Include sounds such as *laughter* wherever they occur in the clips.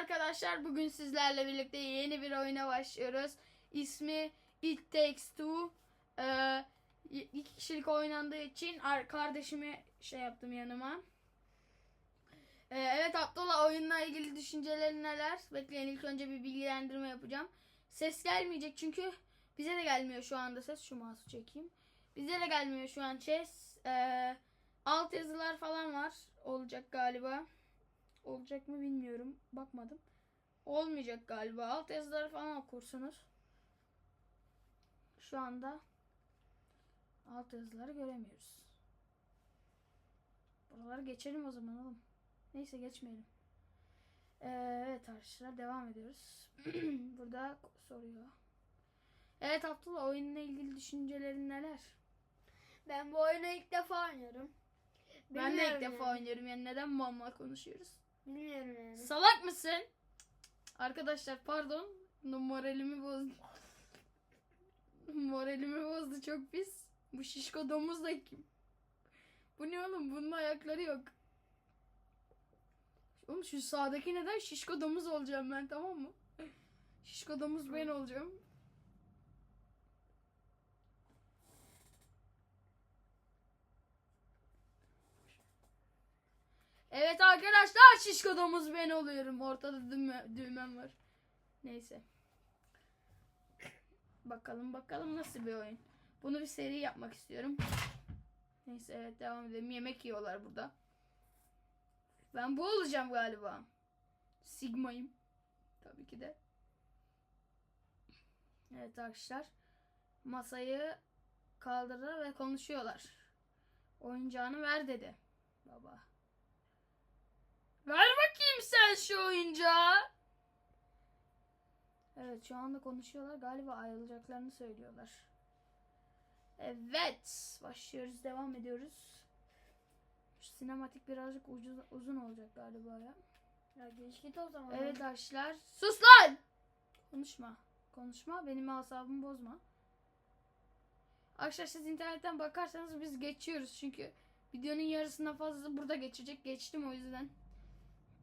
arkadaşlar. Bugün sizlerle birlikte yeni bir oyuna başlıyoruz. İsmi It Takes Two. Ee, iki kişilik oynandığı için ar- kardeşimi şey yaptım yanıma. Ee, evet Abdullah oyunla ilgili düşüncelerin neler? Bekleyin ilk önce bir bilgilendirme yapacağım. Ses gelmeyecek çünkü bize de gelmiyor şu anda ses. Şu mouse'u çekeyim. Bize de gelmiyor şu an ses. Ee, alt yazılar falan var. Olacak galiba. Olacak mı bilmiyorum. Bakmadım. Olmayacak galiba. Alt yazıları falan okursunuz. Şu anda alt yazıları göremiyoruz. Buraları geçelim o zaman oğlum. Neyse geçmeyelim. Ee, evet arkadaşlar devam ediyoruz. *clears throat* Burada soruyor. Evet Abdullah oyunla ilgili düşüncelerin neler? Ben bu oyunu ilk defa oynuyorum. Ben de ilk Bilmiyorum defa yani. oynuyorum yani neden mamla konuşuyoruz? Bilmiyorum. Salak mısın? Arkadaşlar pardon. Moralimi bozdu. Moralimi bozdu çok pis. Bu şişko domuz da kim? Bu ne oğlum? Bunun ayakları yok. Oğlum şu sağdaki neden şişko domuz olacağım ben tamam mı? Şişko domuz ben olacağım. Evet arkadaşlar şişko domuz ben oluyorum. Ortada düğme, düğmem var. Neyse. Bakalım bakalım nasıl bir oyun. Bunu bir seri yapmak istiyorum. Neyse evet devam edelim. Yemek yiyorlar burada. Ben bu olacağım galiba. Sigma'yım. Tabii ki de. Evet arkadaşlar. Masayı kaldırır ve konuşuyorlar. Oyuncağını ver dedi. Baba. Ver bakayım sen şu oyuncağı. Evet şu anda konuşuyorlar. Galiba ayrılacaklarını söylüyorlar. Evet. Başlıyoruz. Devam ediyoruz. Şu sinematik birazcık ucuz, uzun olacak galiba ya. Ya geç git o zaman. Evet arkadaşlar. Sus lan! Konuşma. Konuşma. Benim asabımı bozma. Arkadaşlar siz internetten bakarsanız biz geçiyoruz. Çünkü videonun yarısından fazlası burada geçecek. Geçtim o yüzden.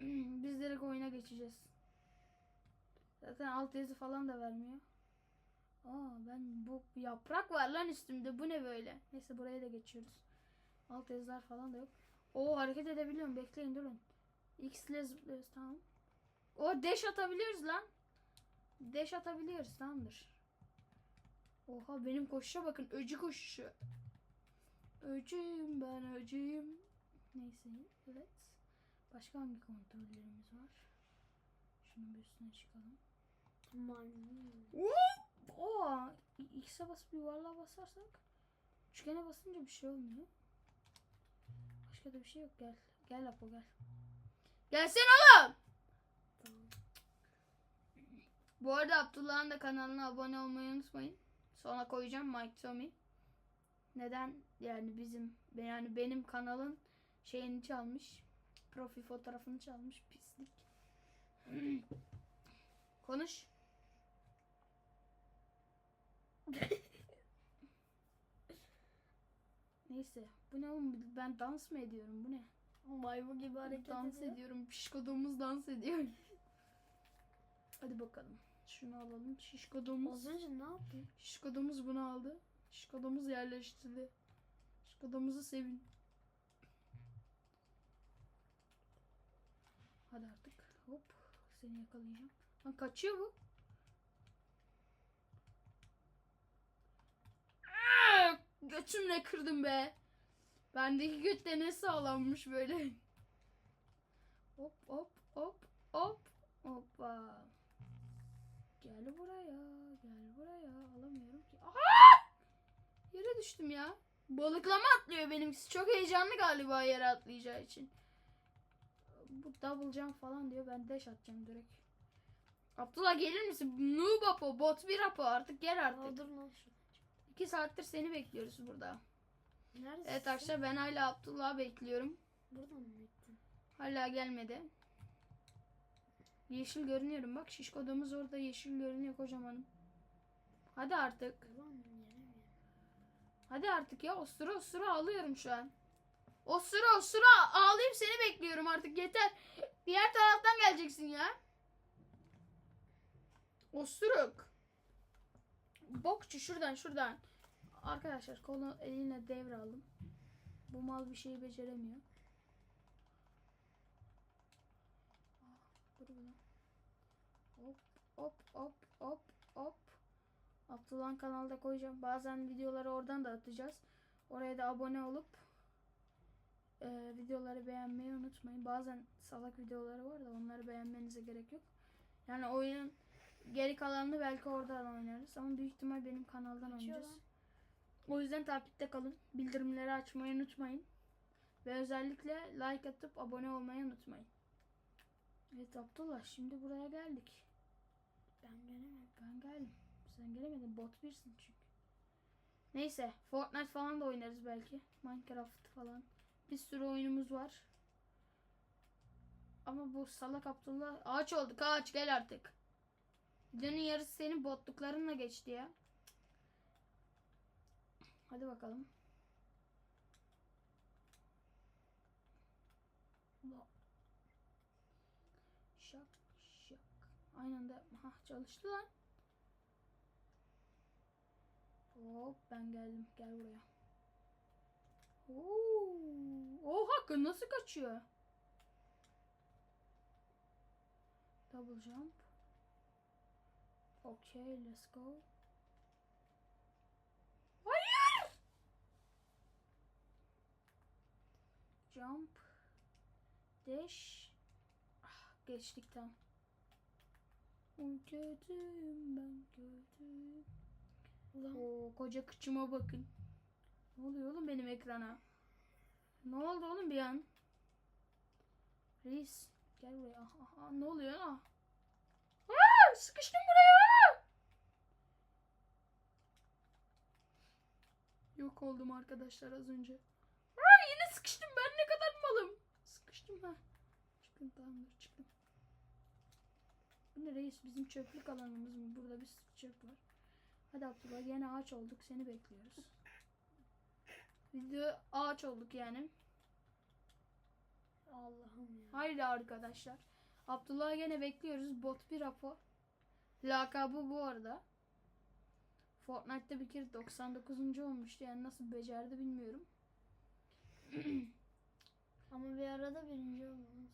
*clears throat* biz direkt oyuna geçeceğiz. Zaten alt yazı falan da vermiyor. Aa ben bu yaprak var lan üstümde. Bu ne böyle? Neyse buraya da geçiyoruz. Alt yazılar falan da yok. Oo hareket edebiliyorum. Bekleyin durun. X ile zıplıyoruz tamam. O dash atabiliyoruz lan. Dash atabiliyoruz tamamdır. Oha benim koşuşa bakın. Öcü koşuşu. Öcüyüm ben öcüyüm. Neyse evet. Başka hangi kontrollerimiz var? Şunun bir üstüne çıkalım. Oo, X'e basıp yuvarlığa basarsak üçgene basınca bir şey olmuyor. Başka da bir şey yok. Gel. Gel Apo gel. Gelsene oğlum. Bu arada Abdullah'ın da kanalına abone olmayı unutmayın. Sonra koyacağım Mike Tommy. Neden? Yani bizim yani benim kanalın şeyini çalmış. Profil fotoğrafını çalmış pislik. *clears throat* Konuş. *laughs* Neyse. Bu ne oğlum? Ben dans mı ediyorum? Bu ne? Maymun gibi hareket dans ediyor. ediyorum. Pişko domuz dans ediyor. Hadi bakalım. Şunu alalım. Şişko domuz. Az önce ne yaptın? Şişko domuz bunu aldı. Şişko domuz yerleştirdi. Şişko domuzu sevin. Hadi artık. Hop. Seni yakalayacağım. Lan kaçıyor bu. Aa, Götümle kırdım be. Bendeki göt de ne sağlammış böyle. Hop hop hop hop. Hoppa. Gel buraya. Gel buraya. Alamıyorum ki. Aha! Yere düştüm ya. Balıklama atlıyor benimkisi. Çok heyecanlı galiba yere atlayacağı için. Double jump falan diyor. Ben dash atacağım direkt. Abdullah gelir misin? Noob Apo. Bot bir Apo. Artık gel artık. lan şu. İki saattir seni bekliyoruz burada. Neredesin? Evet arkadaşlar ben hala Abdullah'ı bekliyorum. Buradan mı gittin? Hala gelmedi. Yeşil görünüyorum. Bak şişko domuz orada yeşil görünüyor kocamanım. Hadi artık. Ulan? Hadi artık ya. Osura osura ağlıyorum şu an. Osura osura ağlayıp seni bekliyorum artık yeter. Diğer taraftan geleceksin ya. Osuruk. Bokçu şuradan şuradan. Arkadaşlar kolu eline devraldım. Bu mal bir şeyi beceremiyor. Dur ulan. Hop hop hop hop hop. Abdullah'ın kanalda koyacağım. Bazen videoları oradan da atacağız. Oraya da abone olup e, videoları beğenmeyi unutmayın. Bazen salak videoları var da onları beğenmenize gerek yok. Yani oyunun geri kalanını belki oradan oynarız. Ama büyük ihtimal benim kanaldan oynayacağız. O yüzden takipte kalın. Bildirimleri açmayı unutmayın. Ve özellikle like atıp abone olmayı unutmayın. Evet Abdullah şimdi buraya geldik. Ben gelemedim. Ben geldim. Sen gelemedin. Bot birsin çünkü. Neyse. Fortnite falan da oynarız belki. Minecraft falan. Bir sürü oyunumuz var. Ama bu salak Abdullah ağaç olduk ağaç gel artık. Videonun yarısı senin botluklarınla geçti ya. Hadi bakalım. Şak şak. Aynı anda ha çalıştı lan. Hop ben geldim. Gel buraya. Oo. Oha kız nasıl kaçıyor? Double jump. Okay, let's go. Hayır! Jump. Dash. Ah, geçtik tam. Gördüm ben gördüm. Ulan Oo, koca kıçıma bakın. Ne oluyor oğlum benim ekrana? Ne oldu oğlum bir an? Reis gel buraya. Ah, ah, ah, ne oluyor ah? Aa, sıkıştım buraya. Yok oldum arkadaşlar az önce. Aa, yine sıkıştım ben ne kadar malım. Sıkıştım ha. Çıkın tamamdır çıktım. Bu ne reis bizim çöplük alanımız mı? Burada bir çöp var. Hadi Abdullah yine ağaç olduk seni bekliyoruz. Video ağaç olduk yani. Allah'ım ya. Haydi arkadaşlar. Abdullah'ı gene bekliyoruz. Bot bir Apo. Lakabı bu arada. Fortnite'da bir kere 99. olmuştu. Yani nasıl becerdi bilmiyorum. *clears throat* Ama bir arada birinci olmamız.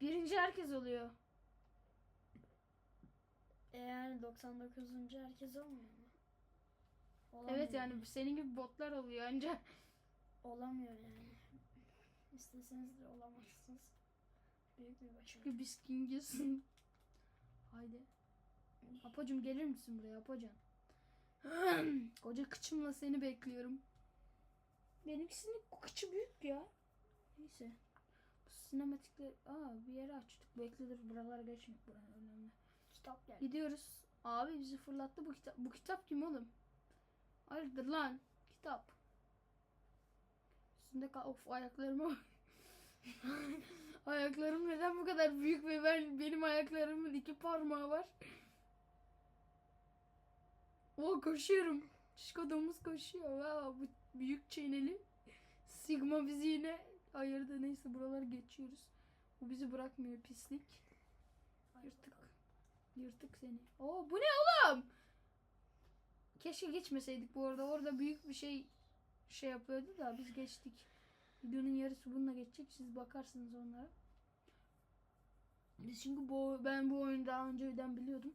Birinci herkes oluyor. E yani 99. herkes olmuyor mu? Evet yani senin gibi botlar oluyor anca. Olamıyor yani. İsteseniz de olamazsınız. Büyük bir başarı. Çünkü biz kingiz. Haydi. Apocuğum gelir misin buraya Apocan? *clears throat* Koca kıçımla seni bekliyorum. Benimkisinin kıçı büyük ya. Neyse. Bu sinematikleri... Aa bir yere açtık. Bekle dur buralara geçmek buranın önemli. Kitap geldi. Gidiyoruz. Abi bizi fırlattı bu kitap. Bu kitap kim oğlum? Hayırdır lan? Kitap. Üstünde kal... Of ayaklarıma... *laughs* Ayaklarım neden bu kadar büyük ve ben benim ayaklarımın iki parmağı var. O koşuyorum. Şişko domuz koşuyor. Wow, bu büyük çeneli. Sigma bizi yine ayırdı. Neyse buraları geçiyoruz. Bu bizi bırakmıyor pislik. Yırtık. Yırtık seni. Oo bu ne oğlum? Keşke geçmeseydik bu arada. Orada büyük bir şey şey yapıyordu da biz geçtik. Videonun yarısı bununla geçecek. Siz bakarsınız onlara. Biz çünkü bu ben bu oyunu daha önceden biliyordum.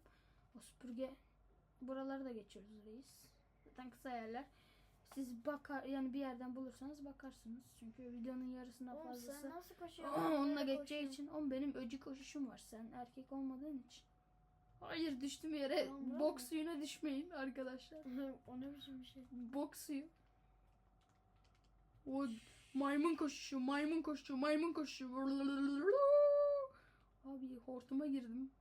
O süpürge buraları da geçiyoruz reis. Zaten kısa yerler. Siz bakar yani bir yerden bulursanız bakarsınız. Çünkü videonun yarısından Oğlum fazlası sen nasıl koşuyorsun? Aa, onunla geçeceği için on benim öcü koşuşum var. Sen erkek olmadığın için. Hayır düştüm yere. Tamam, Bok suyuna düşmeyin arkadaşlar. *laughs* o ne biçim bir şey? Bok suyu. O maymun koşuşu, maymun koşuşu, maymun koşuşu. Abi hortuma girdim.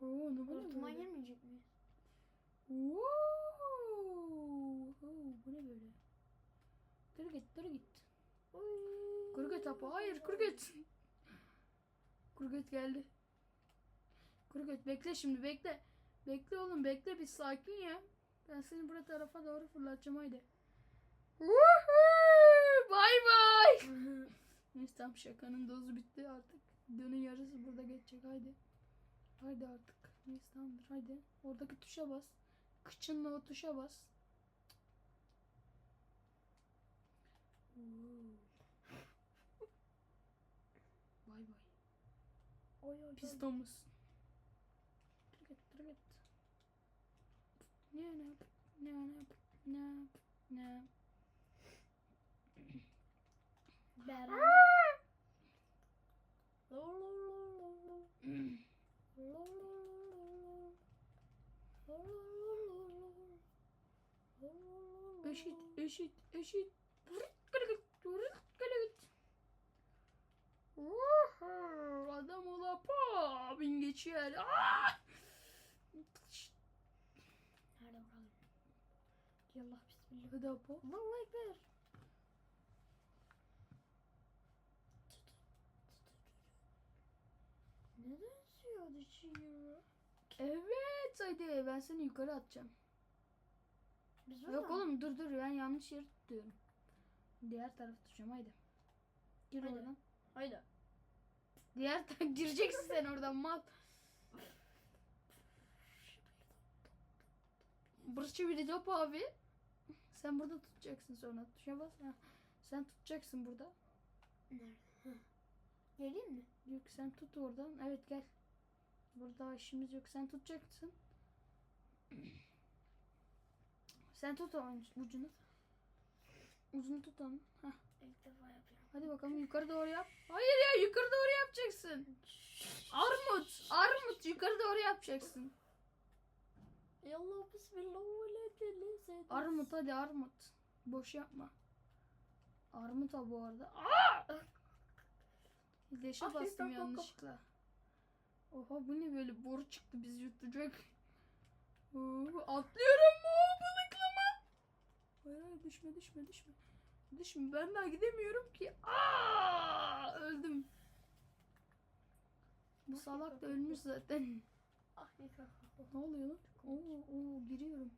Oo, ne Hortuma böyle? girmeyecek miyiz? Wow. Oo, bu ne böyle? Dur git, dur git. Kurget apı. Hayır kurget. Kurget geldi. Kurget bekle şimdi bekle. Bekle oğlum bekle bir sakin ya. Ben seni buraya tarafa doğru fırlatacağım haydi. Bay bay. *laughs* Neyse tamam şakanın dozu bitti artık. Videonun yarısı burada geçecek haydi. Haydi artık. Neyse tamamdır haydi. Oradaki tuşa bas. Kıçınla o tuşa bas. Vay vay. Oy oy git dur git. Ne ne ne ne ne ne. Eşit eşit Adam ola pa bin geçiyor. Ah! Nerede vuralım? Yallah bismillah. Hadi apa. Allahu Ekber. Neden suya düşüyor? Evet haydi ben seni yukarı atacağım. Biz Yok buradan- oğlum dur dur ben yanlış yeri tutuyorum. Diğer tarafı tutacağım haydi. Gir Haydi. oradan. Haydi. Diğer taraf *laughs* gireceksin sen oradan mal. Burası bir top abi. Sen burada tutacaksın sonra. Tuşa bas. Ha. Sen tutacaksın burada. Nerede? Hı. Geleyim mi? Yok sen tut oradan. Evet gel. Burada işimiz yok. Sen tutacaksın. *clears throat* Sen tut onun ucunu. Ucunu tut onun. Hah. İlk defa yapıyorum. Hadi bakalım yukarı doğru yap. Hayır ya yukarı doğru yapacaksın. Armut. Armut yukarı doğru yapacaksın. Yallah bismillah. Armut hadi armut. Boş yapma. Armut ha bu arada. Aa! Leşe Ay, bastım yanlışlıkla. Oha bu ne böyle boru çıktı bizi yutacak. Oo, atlıyorum mu balıklama. Hayır hayır düşme düşme düşme. Düşme ben daha gidemiyorum ki. Aa, öldüm. Bu salak da ölmüş zaten. Ah. Ne oluyor lan? Oo, oo giriyorum.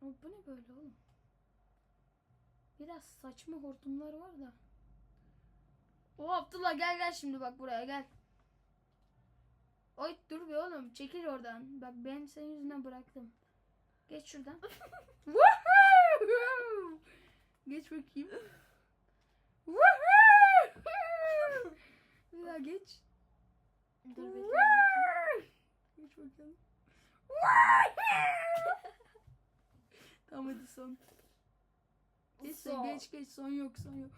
Bu ne böyle oğlum? Biraz saçma hortumlar var da. O Abdullah gel gel şimdi bak buraya gel. Oy dur be oğlum çekil oradan. Bak ben senin yüzünden bıraktım. Geç şuradan. *laughs* Geç bakayım. Bir daha geç. Dur bekle. Geç bakalım. tamam hadi son. Geç Son. geç geç son yok son yok.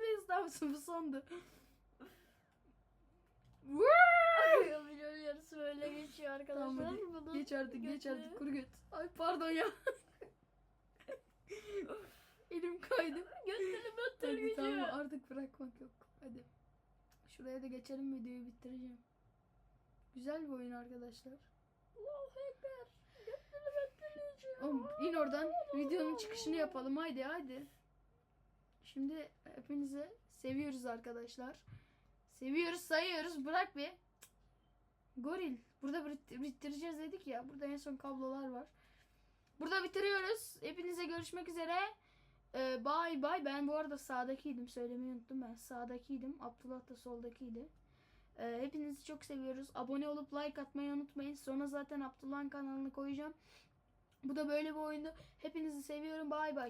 Neyse tamam bu sondu. Akıyor biliyorum yarısı böyle geçiyor arkadaşlar. Tamam Bunu geç artık geç götürün. artık kuru göt. Ay pardon ya. *laughs* Elim kaydı. Götünü götür Hadi gücü. tamam artık bırakmak yok. Hadi. Şuraya da geçelim videoyu bitireceğim. Güzel bir oyun arkadaşlar. Allahu Ekber. Oğlum in oradan videonun çıkışını yapalım haydi haydi. Şimdi hepinize seviyoruz arkadaşlar. Seviyoruz sayıyoruz bırak bir. Goril. Burada bit- bitireceğiz dedik ya. Burada en son kablolar var. Burada bitiriyoruz. Hepinize görüşmek üzere. Ee, bye bye. Ben bu arada sağdakiydim. Söylemeyi unuttum ben. Sağdakiydim. Abdullah da soldakiydi. Ee, hepinizi çok seviyoruz. Abone olup like atmayı unutmayın. Sonra zaten Abdullah'ın kanalını koyacağım. Bu da böyle bir oyundu. Hepinizi seviyorum. Bay bay.